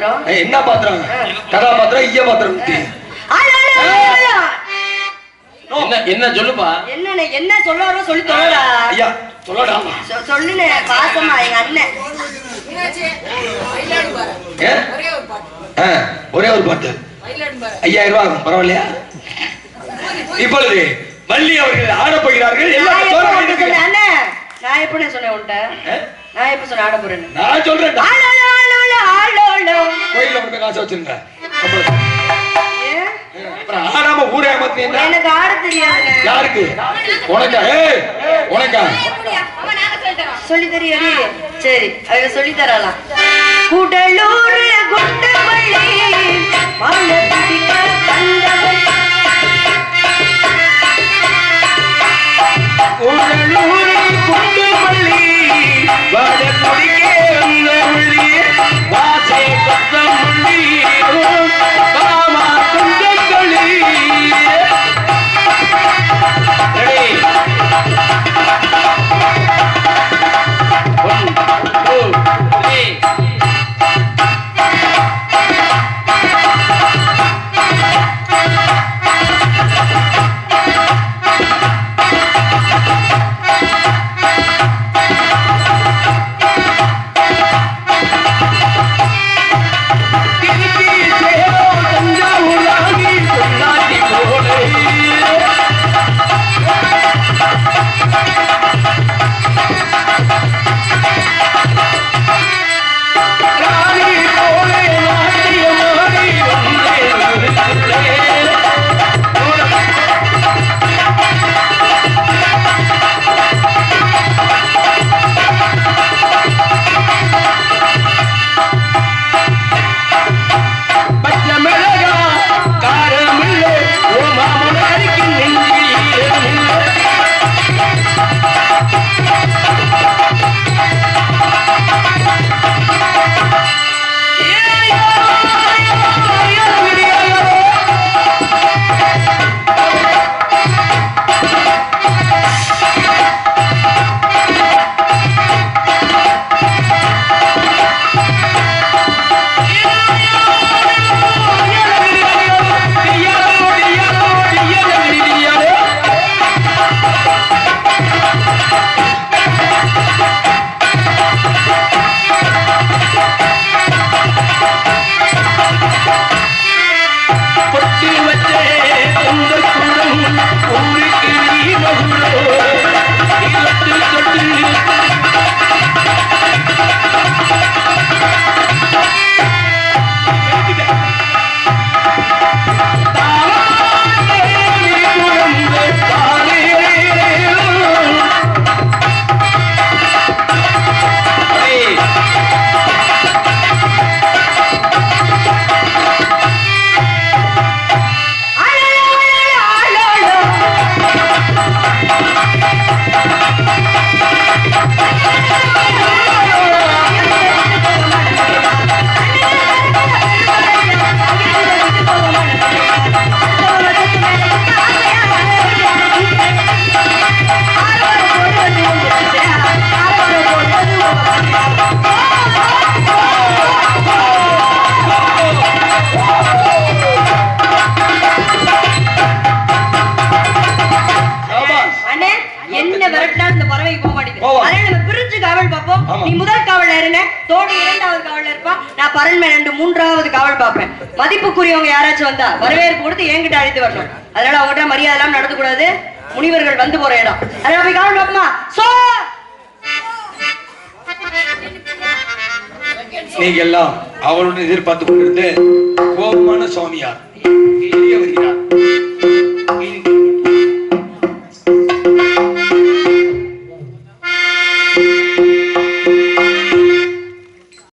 பாத்திரம்? ஏய், என்ன பாத்திரம்? கதாபாத்திரம் ஈய பாத்திரம். என்ன என்ன சொல்லுப்பா? என்ன சொல்ல வர சொல்லி தொலைடா ஐயா சொல்லடாமா சொ- சொல்லுண்ணே பாசமா எங்க அண்ணன் ஏ? ஆ, ஒரே ஒரு பாட்டு. ஐயாயிரம் ரூபாய் ஆகும் பரவாயில்லையா? இப்பொழுது வள்ளி அவர்கள் ஆடப் போகிறார்கள். நான் எல்லாம் நான் எப்ப சொன்னேன் உன்கிட்ட ஏ? நான் ஆட போறேன்னு? நான் சொல்றேன்டா. ஆளோளோ, ஆளோளோ, கோயில்ல கொண்டு போய் காசு வச்சிருங்க. அப்புறம் ஊரே எனக்கு ஆட தெரியாதுண்ணே யாருக்கு? உனக்கா? ஏய் உனக்கா சொல்லி சரி அவங்க சொல்லி தரலாம். பிடிக்க கண்டவள் காவல் பார்ப்போம். நீ முதல் காவல்ல இருங்க தோடு இரண்டாவது காவல்ல இருப்பான் நான் பரண்மை ரெண்டு மூன்றாவது காவல் பார்ப்பேன். மதிப்புக்குரியவங்க யாராச்சும் வந்தா வரவேற்பு கொடுத்து என்கிட்ட அழைத்து வரணும். அதனால அவங்ககிட்ட மரியாதை எல்லாம் நடந்து கூடாது முனிவர்கள் வந்து போற இடம். அதனால போய் காவல் பார்ப்போமா? சோ! நீங்க எல்லாம் அவளுடன் எதிர்பார்த்து கொண்டிருந்து கோபமான சுவாமியார் வருகிறார்.